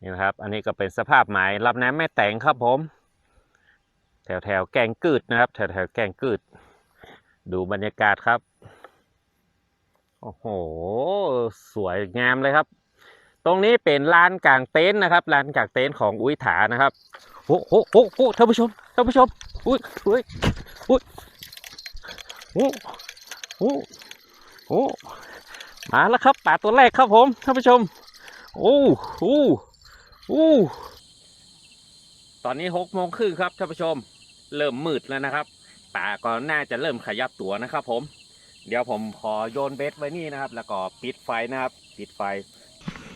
นี่นะครับ อันนี้ก็เป็นสภาพหมายรับน้ำแม่แตงครับผม แถวแถวๆแกงกืดนะครับ แถวแถวๆแกงกืด ดูบรรยากาศครับ โอ้โห สวยงามเลยครับ ตรงนี้เป็นลานกลางเต็นท์นะครับลานกลางเต็นท์ของอุ้ยถานะครับโอ้โหโอ้โหท่านผู้ชมท่านผู้ชมอุ้ยอุ้ยอุ้ยโอ้โหโอ้มาแล้วครับป่าตัวแรกครับผมท่านผู้ชม โอ้โห อ้ตอนนี้หกโมงครึ่งครับท่านผู้ชม เริ่มมืดแล้วนะครับป่าก็น่าจะเริ่มขยับตัวนะครับ ผม เดี๋ยวผมขอโยนเบสไว้นี่นะครับ แล้วก็ปิดไฟนะครับ ปิดไฟ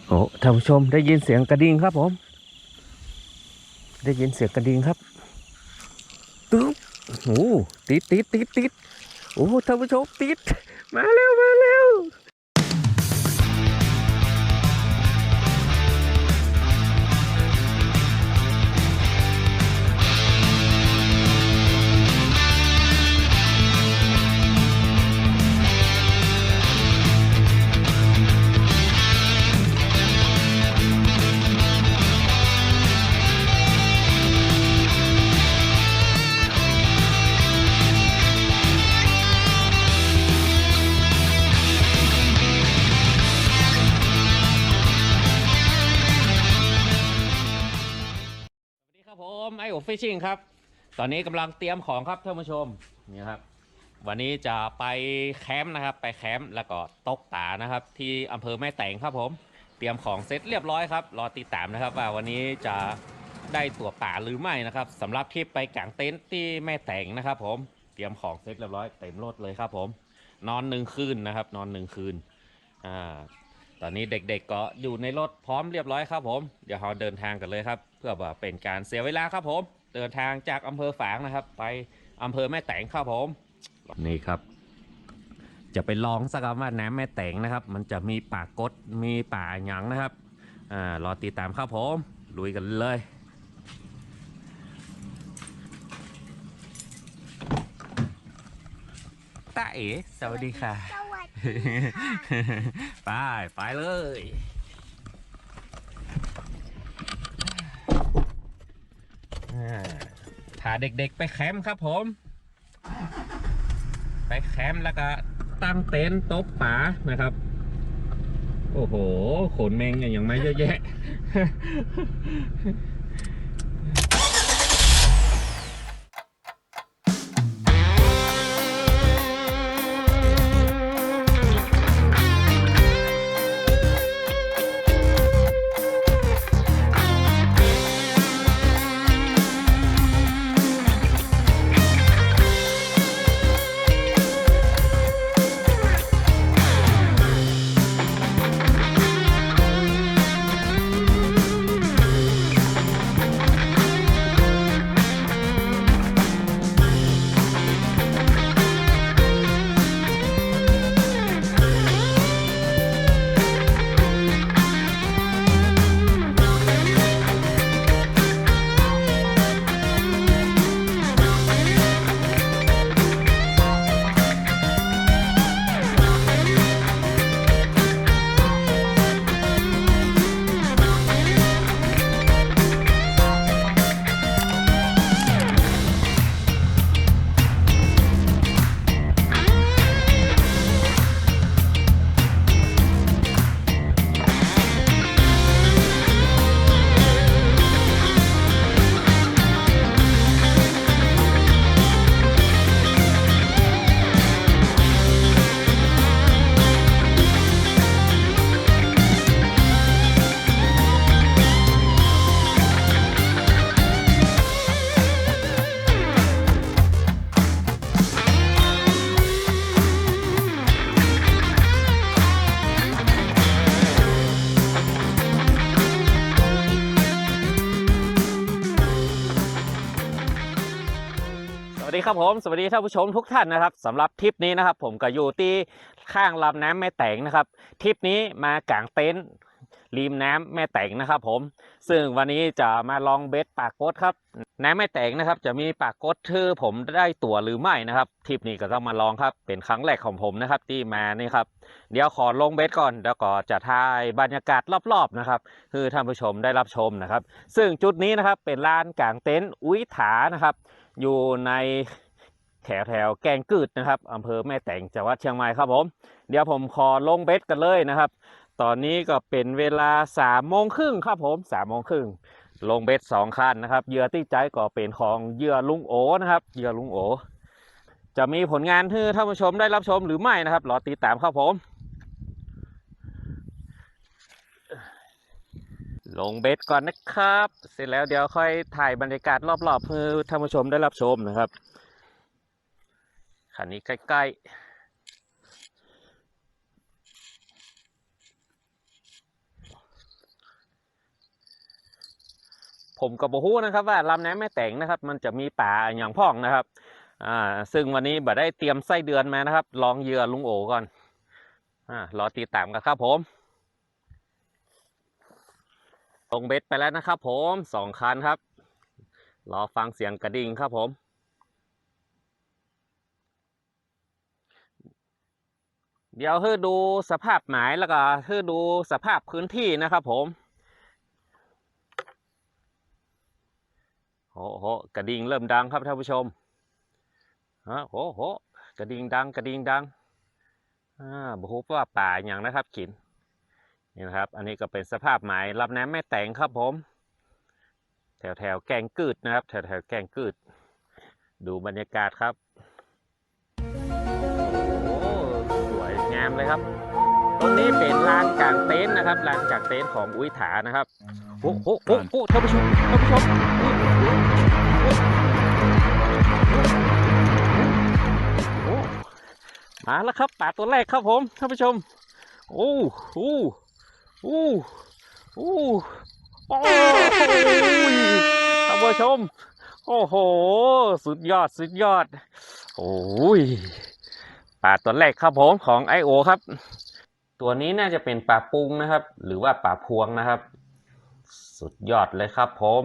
โอ้ท่านผู้ชมได้ยินเสียงกระดิ่งครับผม ได้ยินเสียงกระดิ่งครับตึ๊บโอ้ติดติดติดติดโอ้ท่านผู้ชมติด มาแล้วมาแล้วสวั ฟิชชิงครับ ตอนนี้กำลังเตรียมของครับท่านผู้ชมนี่ครับ วันนี้จะไปแคมป์นะครับ ไปแคมป์แล้วก็ตกป่านะครับ ที่อำเภอแม่แตงครับผม เตรียมของเสร็จเรียบร้อยครับรอติดตามนะครับ ว่าวันนี้จะได้ตัวป่าหรือไม่นะครับสำหรับทริปไปกางเต็นท์ที่แม่แตงนะครับ ผมเตรียมของเสร็จเรียบร้อยเต็มรถเลยครับ ผม นอนหนึ่งคืนนะครับ นอนหนึ่งคืนอ่าตอนนี้เด็กๆก็อยู่ในรถพร้อมเรียบร้อยครับ ผม เดี๋ยวเราเดินทางกันเลยครับ พื่อว่าเป็นการเสียเวลาครับผม เดินทางจากอำเภอฝางนะครับ ไปอำเภอแม่แตงครับผม นี่ครับ จะไปลองสักคำว่าน้ำแม่แตงนะครับ มันจะมีป่ากดมีป่าหยังนะครับอ่ารอติดตามครับผมลุยกันเลยตาเอ๋สวัสดีค่ะ สวัสดีค่ะ ไป ไปเลย อ่า พาเด็กๆไปแคมป์ครับผม ไปแคมป์แล้วก็ตั้งเต็นท์โต๊ะป่านะครับ โอ้โห ขนแมงอย่างไม่เยอะแยะ ครับผมสวัสดีท่านผู้ชมทุกท่านนะครับสำหรับทริปนี้นะครับ ผมก็อยู่ที่ข้างลำน้ำแม่แตงนะครับทริปนี้มากางเต็นท์ริมน้ำแม่แตงนะครับ ผม ซึ่งวันนี้จะมาลองเบสปากกดครับ น้ำแม่แตงนะครับ จะมีปากกดที่ผมได้ตั๋วหรือไม่นะครับทริปนี้ก็ต้องมาลองครับ เป็นครั้งแรกของผมนะครับ ที่มานี่ครับ เดี๋ยวขอลงเบสก่อนแล้วก็จะถ่ายบรรยากาศรอบๆนะครับ คือท่านผู้ชมได้รับชมนะครับ ซึ่งจุดนี้นะครับเป็นลานกางเต็นท์อุ้ยถานะครับ อยู่ในแถวแถวแกงกืดนะครับอำเภอแม่แตงจังหวัดเชียงใหม่ครับผม เดี๋ยวผมขอลงเบสกันเลยนะครับ ตอนนี้ก็เป็นเวลาสามโมงครึ่งครับผมสามโมงครึ่งลงเบสสองคันนะครับเหยื่อที่ใจก็เป็นของเหยื่อลุงโอนะครับเหยื่อลุงโอ จะมีผลงานให้ท่านผู้ชมได้รับชมหรือไม่นะครับรอติดตามครับผม ลงเบสก่อนนะครับ เสร็จแล้วเดี๋ยวค่อยถ่ายบรรยากาศรอบๆให้ท่านผู้ชมได้รับชมนะครับคันนี้ใกล้ ๆผมกับโบฮู้นะครับว่าลำน้ำแม่แต่งนะครับ มันจะมีป่าอย่างพ่องนะครับ อ่า ซึ่งวันนี้บ่ได้เตรียมไส้เดือนมานะครับ ลองเยื่อลุงโอก่อน อ่ารอติดตามกันครับผม ลงเบ็ดไปแล้วนะครับผมสองคันครับ รอฟังเสียงกระดิ่งครับผม เดี๋ยวให้ดูสภาพหมายแล้วก็ให้ดูสภาพพื้นที่นะครับผมโอ้โหกระดิ่งเริ่มดังครับท่านผู้ชมฮะโอ้โหกระดิ่งดังกระดิ่งดังอ่าบอกว่าป่าอย่างนะครับกิน นี่นะครับ อันนี้ก็เป็นสภาพหมายรับน้ำแม่แตงครับผม แถวแถวแกงกืดนะครับ แถวแถวแกงกืด ดูบรรยากาศครับ โอ้สวยงามเลยครับ ตรงนี้เป็นลานกลางเต็นท์นะครับ ลานกางเต็นท์ของอุ้ยถานะครับ โอ้โหโอ้โหท่านผู้ชมท่านผู้ชมมาแล้วครับป่าตัวแรกครับผมท่านผู้ชม โอ้โห อ้โหโอ้โอ้ยท่านผู้ชม โอ้โห สุดยอดสุดยอด โอ้ยปลาตัวแรกครับผมของไอโอครับ ตัวนี้น่าจะเป็นปลาปุงนะครับ หรือว่าปลาพวงนะครับ สุดยอดเลยครับผม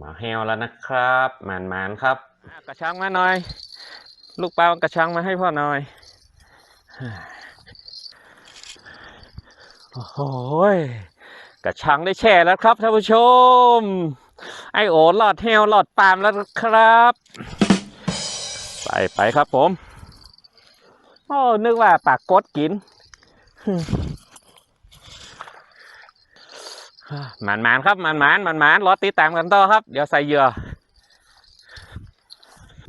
มาแฮวแล้วนะครับหมานมานๆครับอะกระชังมาหน่อย ลูกปลากระชังมาให้พ่อหน่อย โอ้ยกระชังได้แช่แล้วครับท่านผู้ชม ไอโอหลอดแฮวหลอดปามแล้วครับใส่ไปครับผม โอ้นึกว่าปากกดกินหมานหมานครับหมานหมานหมานหมานรอติดตามกันต่อครับ เดี๋ยวใส่เหยื่อ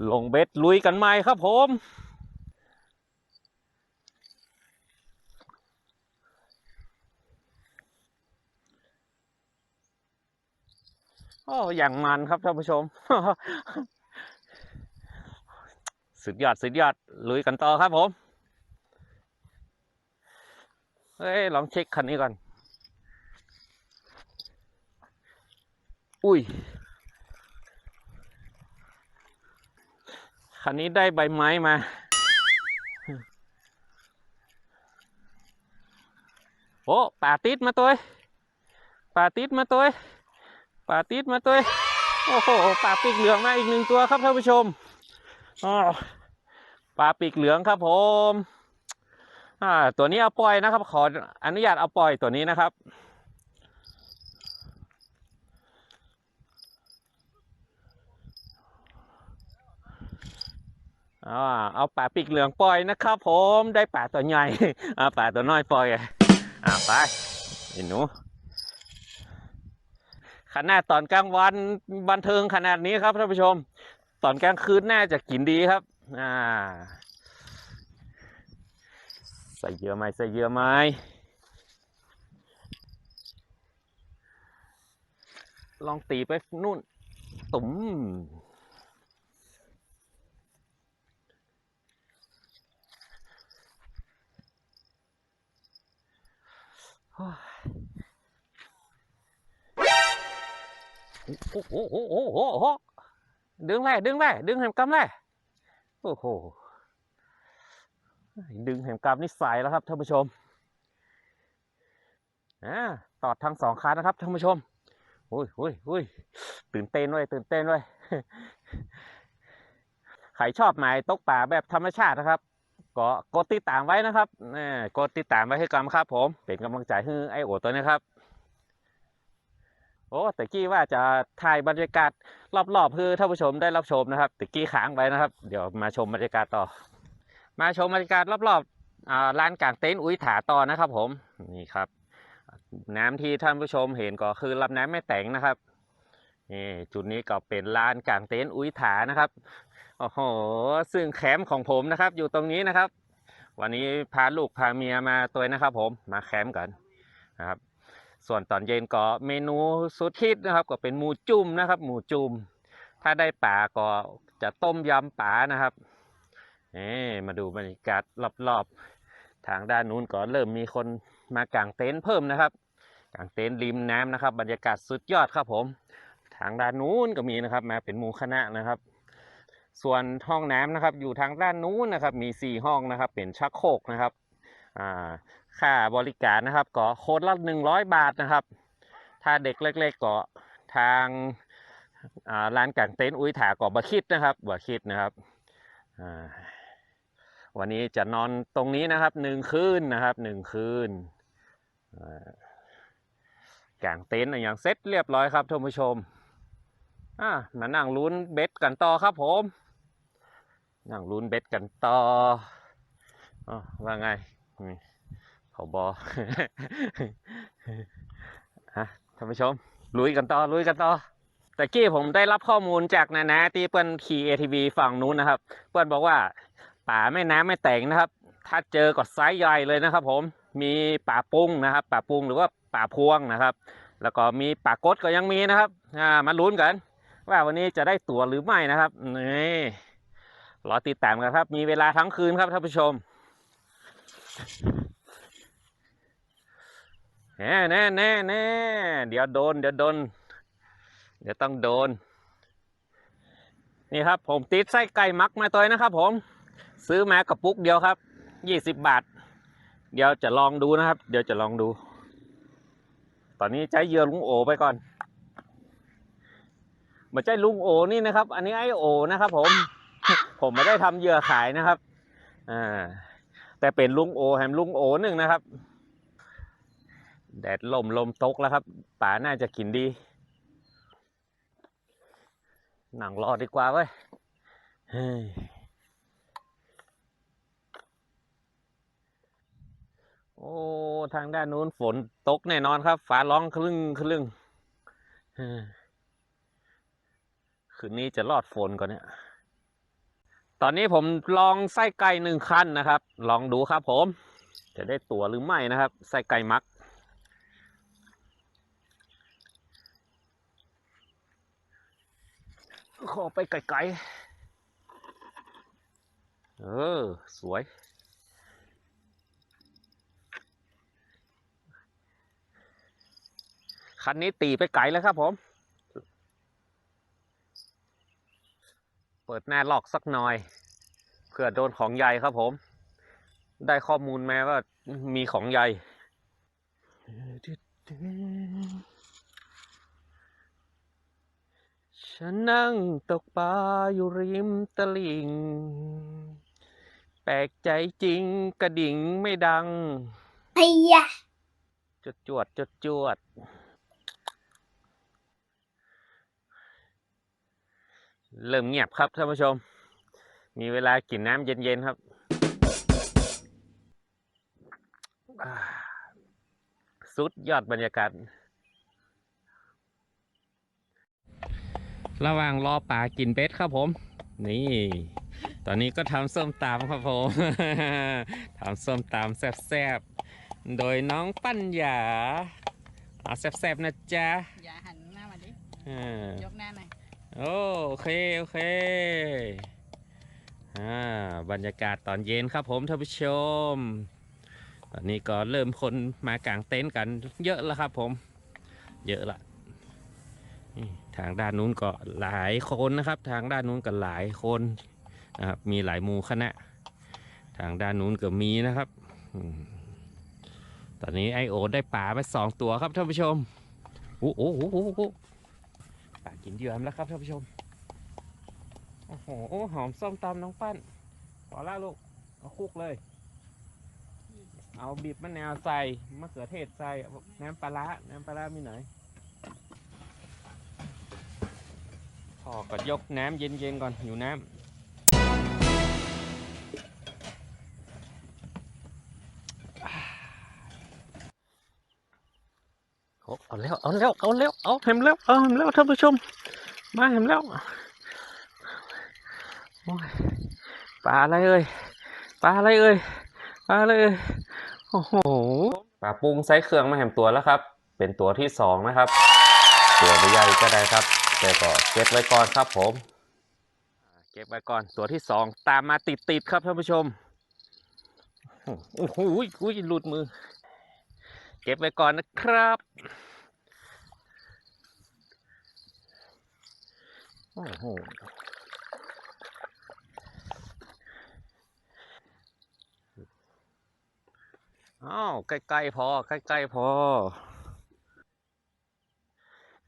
ลงเบ็ดลุยกันใหม่ครับผม โอ้อย่างมันครับท่านผู้ชม สุดยอดสุดยอดลุยกันต่อครับผม เฮ้ยลองเช็คคันนี้ก่อน อุ้ย คันนี้ได้ใบไม้มาโอ้ป่าติดมาตัวป่าติดมาตัว ป่าติดมาตัวโอ้โหป่าปีกเหลืองมาอีกหนึ่งตัวครับท่านผู้ชมอ๋อป่าปีกเหลืองครับผมอ่าตัวนี้เอาปล่อยนะครับ ขออนุญาตเอาปล่อยตัวนี้นะครับอ่าเอาป่าปีกเหลืองปล่อยนะครับผมได้ป่าตัวใหญ่อ่าป่าตัวน้อยปล่อยอ่าไปไอ้หนู ขนาดตอนกลางวันบันเทิงขนาดนี้ครับท่านผู้ชม ตอนกลางคืนน่าจะกินดีครับ อ่า ใส่เยอะไหมใส่เยอะไหมลองตีไปนู่น ตุ๋มโอ้ โอ้โหโอ้โหโอ้โหดึงเลยดึงเลยดึงแหมกำเลยโอ้โหดึงแหมกรรมนี่ใส่แล้วครับท่านผู้ชมอ่าตอดทั้งสองคันนะครับท่านผู้ชมโอ้ยโอ้ยโอ้ยตื่นเต้นด้วยตื่นเต้นด้วยใครชอบหมายตกป่าแบบธรรมชาตินะครับก็กดติดตามไว้นะครับนี่กดติดตามไว้ให้กันครับผม เป็นกำลังใจให้ไอโอตัวนี้ครับ โอ้แต่กี้ว่าจะถ่ายบรรยากาศรอบๆเพื่อท่านผู้ชมได้รับชมนะครับแต่กี้ค้างไว้นะครับ เดี๋ยวมาชมบรรยากาศต่อ มาชมบรรยากาศรอบๆอ่าลานกลางเต็นท์อุ้ยถาต่อนะครับ ผมนี่ครับ น้ำที่ท่านผู้ชมเห็นก็คือลำน้ำแม่แตงนะครับนี่จุดนี้ก็เป็นลานกลางเต็นท์อุ้ยถานะครับโอ้โหซึ่งแคมป์ของผมนะครับ อยู่ตรงนี้นะครับ วันนี้พาลูกพาเมียมาตัวนะครับ ผมมาแคมป์กันนะครับ ส่วนตอนเย็นก็เมนูสุดฮิตนะครับ ก็เป็นหมูจุ่มนะครับ หมูจุ่มถ้าได้ป่าก็จะต้มยำป่านะครับนี่มาดูบรรยากาศรอบๆ ทางด้านนู้นก็เริ่มมีคนมากางเต็นท์เพิ่มนะครับกางเต็นท์ริมน้ำนะครับ บรรยากาศสุดยอดครับผม ทางด้านนู้นก็มีนะครับ มาเป็นหมู่คณะนะครับ ส่วนห้องน้ำนะครับ อยู่ทางด้านนู้นนะครับ มีสี่ห้องนะครับ เป็นชักโครกนะครับอ่า ค่าบริการนะครับ ก็โคนละหนึ่งร้อยบาทนะครับ ถ้าเด็กเล็กๆก็ทางอ่าร้านกางเต็นท์อุ้ยถาก็บ่คิดนะครับบ่คิดนะครับวันนี้จะนอนตรงนี้นะครับหนึ่งคืนนะครับหนึ่งคืนกางเต็นท์อย่างเซ็ตเรียบร้อยครับท่านผู้ชมอ่ามานั่งลุ้นเบ็ดกันต่อครับผม นั่งลุ้นเบ็ดกันต่ออว่าไง เขาบอฮะท่านผู้ชม ลุยกันต่อ ลุยกันต่อแต่กี้ผมได้รับข้อมูลจากนานาที่เปิ้นขี่ ATV ฝั่งนู้นนะครับ เปิ้นบอกว่าป่าแม่น้ำแม่แตงนะครับ ถ้าเจอก็ไซส์ใหญ่เลยนะครับ ผมมีป่าปุ้งนะครับ ป่าปุ้งหรือว่าป่าพวงนะครับ แล้วก็มีป่ากดก็ยังมีนะครับอ่ามาลุ้นกัน ว่าวันนี้จะได้ตั๋วหรือไม่นะครับนี่รอติดตามกันครับ มีเวลาทั้งคืนครับท่านผู้ชม แน่แน่แน่แน่เดี๋ยวโดน เดี๋ยวโดน เดี๋ยวต้องโดน นี่ครับผมติดไส้ไก่มักมาตัวนะครับ ผม ซื้อมากระปุกเดียวครับยี่สิบบาท เดี๋ยวจะลองดูนะครับ เดี๋ยวจะลองดู ตอนนี้ใช้เหยื่อลุงโอไปก่อนม่ใช่ลุงโอนี่นะครับ อันนี้ไอโอนะครับ ผม ผมไม่ได้ทำเหยื่อขายนะครับ อ่า แต่เป็นลุงโอแฮมลุงโอหนึ่งนะครับ แดดลมลมตกแล้วครับป่าน่าจะกินดี หนังรอดีกว่าเว้ยโอ้ ทางด้านนู้นฝนตกแน่นอนครับฟ้าร้องคลึ้งคลึ้งคืนนี้จะรอดฝนก่อนเนี่ย ตอนนี้ผมลองไส้ไก่หนึ่งคันนะครับ ลองดูครับผม จะได้ตัวหรือไม่นะครับ ไส้ไก่มัก ขอไปไกลๆ เออ สวย คันนี้ตีไปไกลแล้วครับผม เปิดหน้าลอกสักหน่อยเผื่อโดนของใหญ่ครับผม ได้ข้อมูลมาว่ามีของใหญ่ ฉันนั่งตกปลาอยู่ริมตลิ่ง แปลกใจจริงกระดิ่งไม่ดังไอ้ยะจดจวดจดจวด เริ่มเงียบครับท่านผู้ชม มีเวลากินน้ำเย็นๆครับอ่าสุดยอดบรรยากาศ ระหว่างรอป่ากินเบ็ดครับผม นี่ ตอนนี้ก็ทำส้มตำครับผมทำส้มตำแซ่บๆ โดยน้องปัญญาเอาแซ่บๆนะจ๊ะอย่าหันหน้ามาดิอ่ายกหน้าหน่อยโอเคโอเคอ่าบรรยากาศตอนเย็นครับผมท่านผู้ชม ตอนนี้ก็เริ่มคนมากางเต็นท์กันเยอะแล้วครับผม เยอะละนี่ ทางด้านนู้นก็หลายคนนะครับ ทางด้านนู้นก็หลายคนนะครับมีหลายมูคณะ ทางด้านนู้นก็มีนะครับตอนนี้ไอโอได้ป่าไปสองตัวครับท่านผู้ชมโอ้โหโอ้โหโอ้ป่ากินเยื่อมแล้วครับท่านผู้ชมโอ้โหหอมส้มตำน้องปั้นพอละลูกเอาคุกเลย เอาบีบมะนาวใส่มะเขือเทศใส่น้ำปลาร้าน้ำปลาร้ามีไหนอย พ่อก็ยกน้ำเย็นๆก่อนหิวน้ำโอ้เอาแล้วเอาแล้วเอาแล้วเอาเห็นแล้วเอาเห็นแล้วท่านผู้ชม มาเห็นแล้วโอ้ยปลาอะไรเอ่ยปลาอะไรเอ่ยปลาอะไรเอ่ยโอ้โหปลาปุงไซส์เครื่องมาแหมตัวแล้วครับ เป็นตัวที่สองนะครับ ตัวใหญ่ก็ได้ครับ แต่ก็เก็บไว้ก่อนครับผม เก็บไว้ก่อนตัวที่สองตามมาติดติดๆครับท่านผู้ชมโอ้โหอุ้ยหลุดมือ เก็บไว้ก่อนนะครับ โอ้โหอ้าวใกล้ๆพอใกล้ๆพอ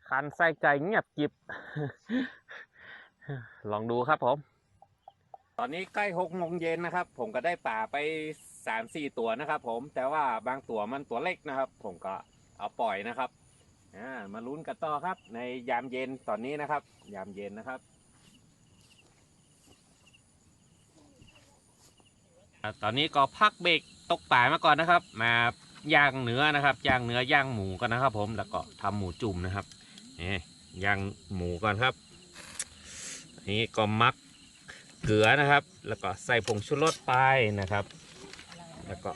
คันไส้ไก่เงียบกิบ ลองดูครับผม ตอนนี้ใกล้หกโมงเย็นนะครับ ผมก็ได้ป่าไปสามสี่ตัวนะครับผม แต่ว่าบางตัวมันตัวเล็กนะครับ ผมก็เอาปล่อยนะครับอ่ามาลุ้นกันต่อครับ ในยามเย็นตอนนี้นะครับ ยามเย็นนะครับอะตอนนี้ก็พักเบรกตกป่ามาก่อนนะครับ มาย่างเนื้อนะครับย่างเนื้อย่างหมูกันนะครับ ผมแล้วก็ทำหมูจุ่มนะครับ นี่ย่างหมูก่อนครับนนี้ก็มักเกลือนะครับ แล้วก็ใส่ผงชูรสไปนะครับ แล้วก็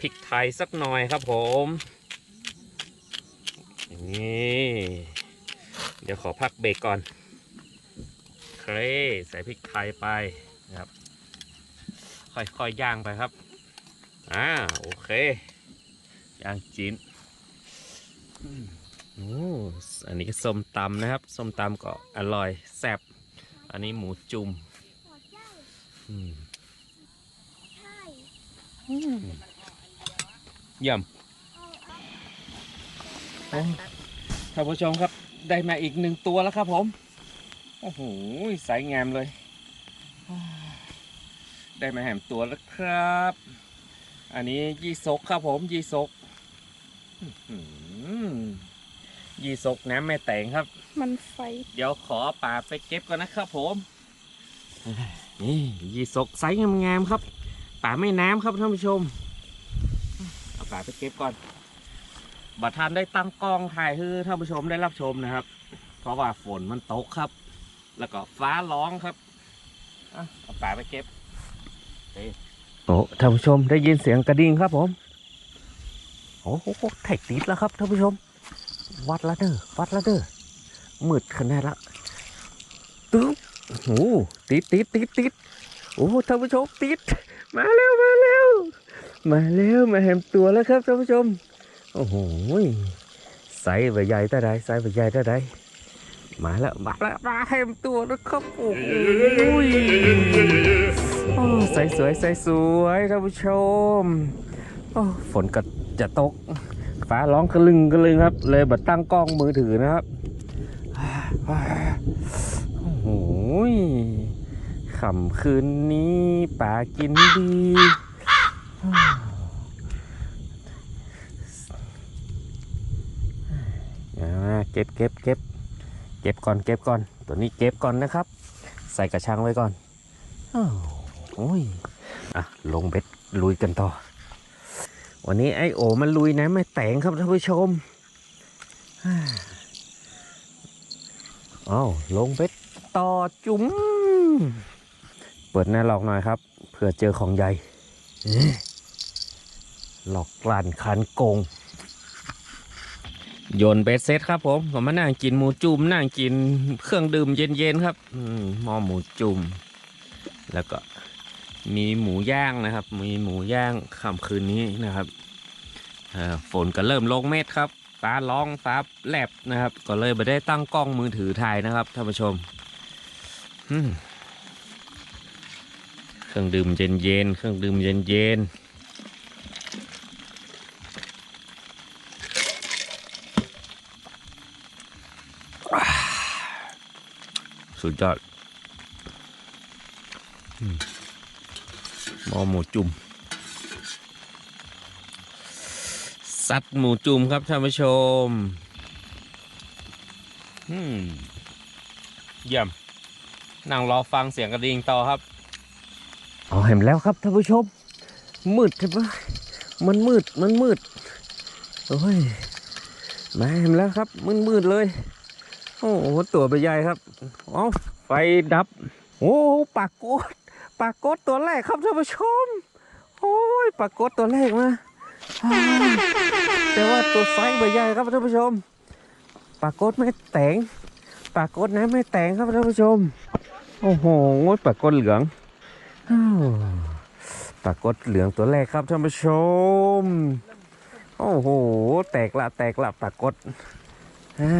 พริกไทยสักหน่อยครับผมนี่เดี๋ยวขอพักเบรกก่อนเครใส่พริกไทยไปนะครับ ค่อยๆยย่างไปครับอ่าโอเคย่างจีนอืม โอ้อันนี้ส้มตำนะครับ ส้มตำก็อร่อยแซ่บ อันนี้หมูจุ่มเยี่ยมท่านผู้ชมครับ ได้มาอีกหนึ่งตัวแล้วครับผม โอ้โห สายงามเลย ได้มาแหมตัวแล้วครับ อันนี้ยี่ซกครับผม ยี่ซก ยี่ซกน้ำแม่แตงครับ มันไฟ เดี๋ยวขอป่าไปเก็บก่อนนะครับผม นี่ยี่ซกไซส์งามๆครับ ป่าไม่น้ำครับท่านผู้ชม เอาป่าไปเก็บก่อน บัดทันได้ตั้งกล้องถ่ายให้ท่านผู้ชมได้รับชมนะครับ เพราะว่าฝนมันตกครับ แล้วก็ฟ้าร้องครับอะเอาป่าไปเก็บโอ้ท่านผู้ชมได้ยินเสียงกระดิ่งครับผม โอ้โหแท็กติดแล้วครับท่านผู้ชม วัดละเด้อวัดละเด้อมืดขนาดละตึ๊บโอ้โหติดติดติดติดโอ้ท่านผู้ชมติด มาแล้วมาแล้วมาแล้วมาแหมตัวแล้วครับท่านผู้ชม โอ้โหใส่ใบใหญ่ตาใดใส่ใบใหญ่ตาใดมาแล้วมาแล้วมาแหมตัวแล้วครับโอ้โหใสสวยใสสวยท่านผู้ชมโอ้ฝนก็จะตก ฟ้าร้องกระลึงกระลึงครับ เลยบัดตั้งกล้องมือถือนะครับโอ้โหค่ำคืนนี้ป่ากินดี เก็บเก็บเก็บเก็บก่อนเก็บก่อน ตัวนี้เก็บก่อนนะครับ ใส่กระชังไว้ก่อนโอ้ยอะ ลงเบ็ดลุยกันต่อ วันนี้ไอโอมันลุยนะไม่แต่งครับท่านผู้ชมอ่าอ้าวลงเบ็ดต่อจุ๋มเปิดหน้าหลอกหน่อยครับเผื่อเจอของใหญ่หลอกกลั่นคันโกงโยนเบ็ดเซตครับผมผมมานั่งกินหมูจุ่มนั่งกินเครื่องดื่มเย็นๆครับมหม้อหมูจุ่มแล้วก็ มีหมูย่างนะครับ มีหมูย่างค่ำคืนนี้นะครับฝนก็เริ่มลงเม็ดครับฟ้าร้องฟ้าแลบนะครับ ก็เลยไม่ได้ตั้งกล้องมือถือถ่ายนะครับท่านผู้ชมเครื่องดื่มเย็นเย็นเครื่องดื่มเย็นเย็นสุดยอด อหมูจุ่มซัดหมูจุ่มครับท่านผู้ชมอืมเยี่ยมนั่งรอฟังเสียงกระดิ่งต่อครับเอาเห็นแล้วครับท่านผู้ชม มืดใช่ปะมันมืดมันมืดโอ้ยมาเห็นแล้วครับมืดมืดๆเลย โอ้โหตัวใบใหญ่ครับอ๋อไฟดับ โอ้ปากกด ปากกดตัวแรกครับท่านผู้ชม โอ้ยปากกดตัวแรกมาแต่ว่าตัวไซส์ใบใหญ่ครับท่านผู้ชมปากกดไม่แตงปากกดนะไม่แตงครับท่านผู้ชม โอ้โหปากกดเหลืองอ้ากกดเหลืองตัวแรกครับท่านผู้ชม โอ้โห แตกละแตกละปากกดอ่า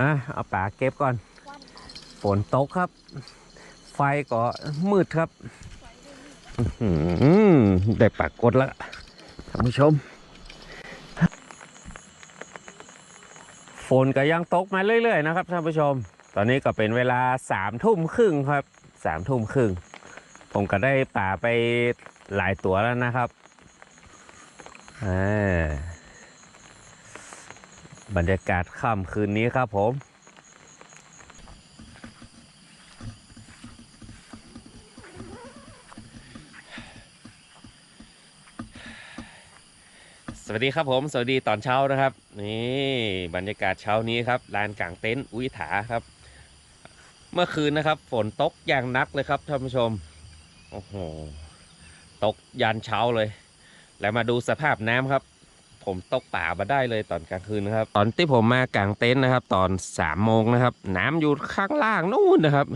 อะเอาปากเก็บก่อน ฝนตกครับ ไฟก็มืดครับอื้อหือได้ปากกดแล้วท่านผู้ชม ฝนก็ยังตกมาเรื่อย ๆ นะครับท่านผู้ชม ตอนนี้ก็เป็นเวลาสามทุ่มครึ่งครับสามทุ่มครึ่ง ผมก็ได้ป่าไปหลายตัวแล้วนะครับอ่าบรรยากาศค่ำคืนนี้ครับผม สวัสดีครับผมสวัสดีตอนเช้านะครับ นี่บรรยากาศเช้านี้ครับลานกลางเต็นท์อุ้ยถาครับ เมื่อคืนนะครับ ฝนตกอย่างนักเลยครับท่านผู้ชมโอ้โหตกยันเช้าเลย แล้วมาดูสภาพน้ำครับ ผมตกป่ามาได้เลยตอนกลางคืนนะครับ ตอนที่ผมมากางเต็นท์นะครับ ตอนสามโมงนะครับ น้ำอยู่ข้างล่างนู่นนะครับ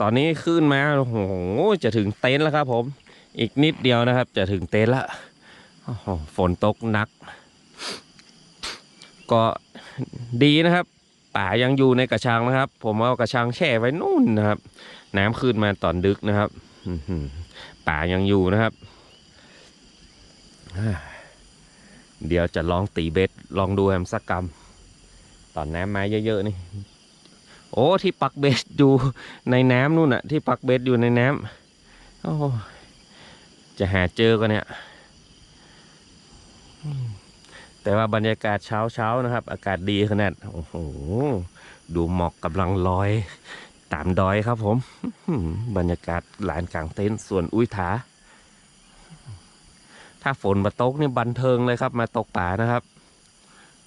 ตอนนี้ขึ้นมาโอ้โหจะถึงเต็นท์แล้วครับ ผม อีกนิดเดียวนะครับ จะถึงเต็นท์ละ โอ้โหฝนตกหนัก ก็ดีนะครับป่ายังอยู่ในกระชังนะครับ ผมเอากระชังแช่ไว้นู่นนะครับ น้ำขึ้นมาตอนดึกนะครับป่ายังอยู่นะครับ เดี๋ยวจะลองตีเบ็ดลองดูแฮมสักกรรมตอนน้ำมาเยอะๆนี่ โอ้ที่ปักเบ็ดอยู่ในน้ำนู่นน่ะที่ปักเบ็ดอยู่ในน้ำโอ้จะหาเจอกันเนี่ย แต่ว่าบรรยากาศเช้าเช้านะครับ อากาศดีขนาดโอ้โหดูหมอกกำลังลอย ตามดอยครับผมบรรยากาศลานกลางเต็นท์ส่วนอุ้ยถา ถ้าฝนมาตกนี่บันเทิงเลยครับ มาตกป่านะครับ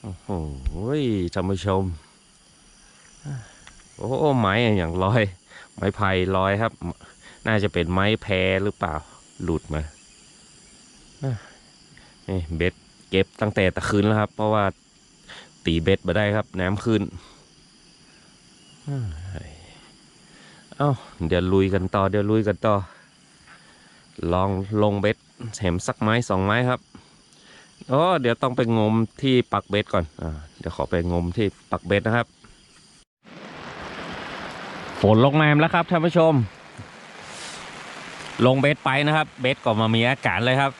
โอ้โหท่านผู้ชม โอ้ไม้อย่างลอย ไม้ไผ่ลอยครับ น่าจะเป็นไม้แพรหรือเปล่า หลุดมานี่เบ็ด เก็บตั้งแต่ตะคืนแล้วครับ เพราะว่าตีเบ็ดมาได้ครับ น้ำขึ้นเอ้าเดี๋ยวลุยกันต่อ เดี๋ยวลุยกันต่อ ลองลงเบ็ดแถมสักไม้สองไม้ครับโอ้เดี๋ยวต้องไปงมที่ปักเบ็ดก่อนอ่าเดี๋ยวขอไปงมที่ปักเบ็ดนะครับ ฝนลงน้ำแล้วครับท่านผู้ชม ลงเบ็ดไปนะครับ เบ็ดก็มามีอากาศเลยครับ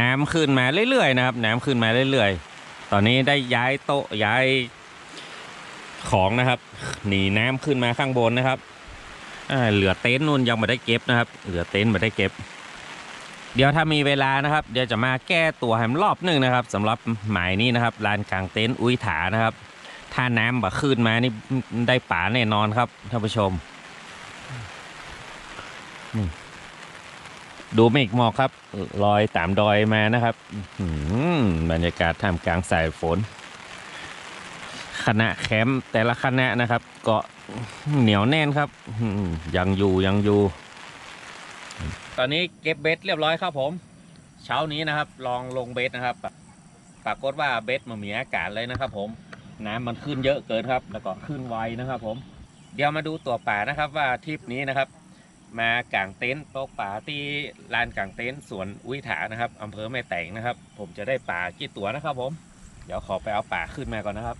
น้ำขึ้นมาเรื่อยๆนะครับ น้ำขึ้นมาเรื่อยๆ ตอนนี้ได้ย้ายโต๊ะย้ายของนะครับหนีน้ำขึ้นมาข้างบนนะครับเหลือเต็นท์นู่นยังไม่ได้เก็บนะครับ เหลือเต็นท์ไม่ได้เก็บ เดี๋ยวถ้ามีเวลานะครับ เดี๋ยวจะมาแก้ตัวแฮมรอบหนึ่งนะครับสำหรับหมายนี้นะครับลานกลางเต็นท์อุ้ยถานะครับ ถ้าน้ำบ่ขึ้นมานี่ได้ป่าแน่นอนครับท่านผู้ชม ดูเมฆหมอกครับลอยตามดอยมานะครับอื้อหือบรรยากาศท่ามกลางสายฝน คณะแคมป์แต่ละคณะนะครับ เก็เหนียวแน่นครับยังอยู่ยังอยู่ ตอนนี้เก็บเบ็ดเรียบร้อยครับผม เช้านี้นะครับ ลองลงเบ็ดนะครับ ปรากฏว่าเบ็ดมันมีอากาศเลยนะครับ ผมน้ำมันขึ้นเยอะเกินครับ แล้วก็ขึ้นไวนะครับ ผม เดี๋ยวมาดูตัวป่านะครับว่าทริปนี้นะครับ มากางเต็นท์ตกป่าที่ลานกางเต็นท์สวนอุ้ยถานะครับอำเภอแม่แตงนะครับ ผมจะได้ป่ากี่ตัวนะครับผม เดี๋ยวขอไปเอาป่าขึ้นมาก่อนนะครับ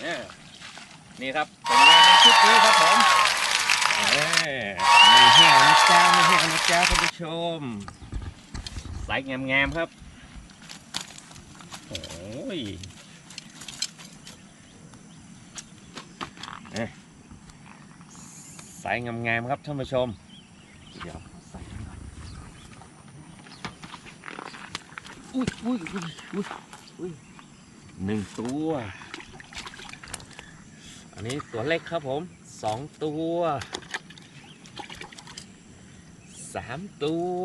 เนี่ย นี่ครับผลงานในชุดนี้ครับผมเอ้ยไม่แห้วนะจ๊ะไม่แห้วนะจ๊ะท่านผู้ชมไซส์งามๆครับโอ้ยเอ๊ะไซส์งามๆครับท่านผู้ชมเดี๋ยวใส่กันก่อนอุ้ยอุ้ยอุ้ยอุ้ยอุ้ยหนึ่งตัวอั นนี้ตัวเล็กครับผมสองตัวสามตัว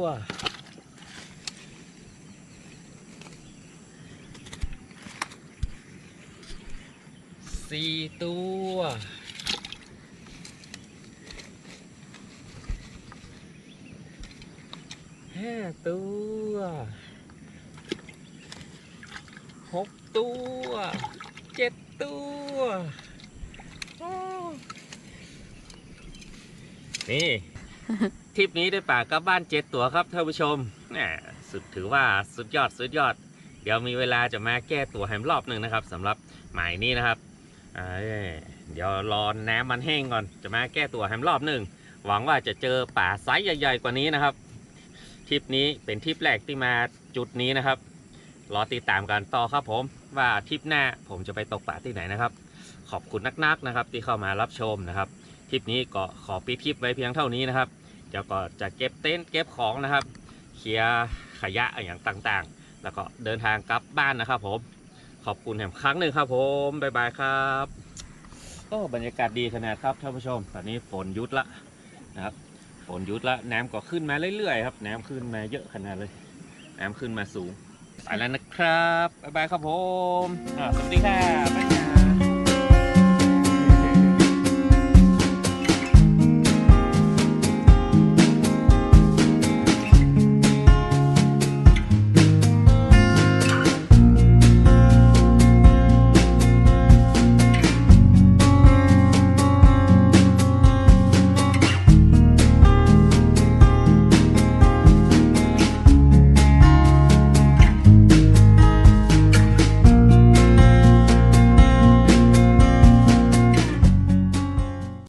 สี่ตัวห้าตัวหกตัวเจ็ดตัว นี่ ทริปนี้ได้ป่ากลับบ้านเจ็ดตัวครับท่านผู้ชมแหมสุดถือว่าสุดยอดสุดยอด เดี๋ยวมีเวลาจะมาแก้ตัวแฮมรอบหนึ่งนะครับสำหรับหมายนี้นะครับเอ้ยเดี๋ยวรอน้ำมันแห้งก่อนจะมาแก้ตัวแฮมรอบหนึ่งหวังว่าจะเจอป่าไซส์ใหญ่ๆกว่านี้นะครับทริปนี้เป็นทริปแรกที่มาจุดนี้นะครับ รอติดตามกันต่อครับผมว่าทริปหน้าผมจะไปตกป่าที่ไหนนะครับ ขอบคุณนักๆนะครับ ที่เข้ามารับชมนะครับ คลิปนี้ก็ขอปิดคลิปไว้เพียงเท่านี้นะครับเดี๋ยวก็จะเก็บเต็นท์เก็บของนะครับ เคลียร์ขยะอย่างต่างๆ แล้วก็เดินทางกลับบ้านนะครับผมขอบคุณแถมครั้งหนึ่งครับผมบ๊ายบายครับโอ้บรรยากาศดีขนาดครับท่านผู้ชม ตอนนี้ฝนยุดละนะครับฝนยุดละน้ำก็ขึ้นมาเรื่อยๆครับน้ำขึ้นมาเยอะขนาดเลยน้ำขึ้นมาสูงไปแล้วนะครับบ๊ายบายครับผมสวัสดีครับ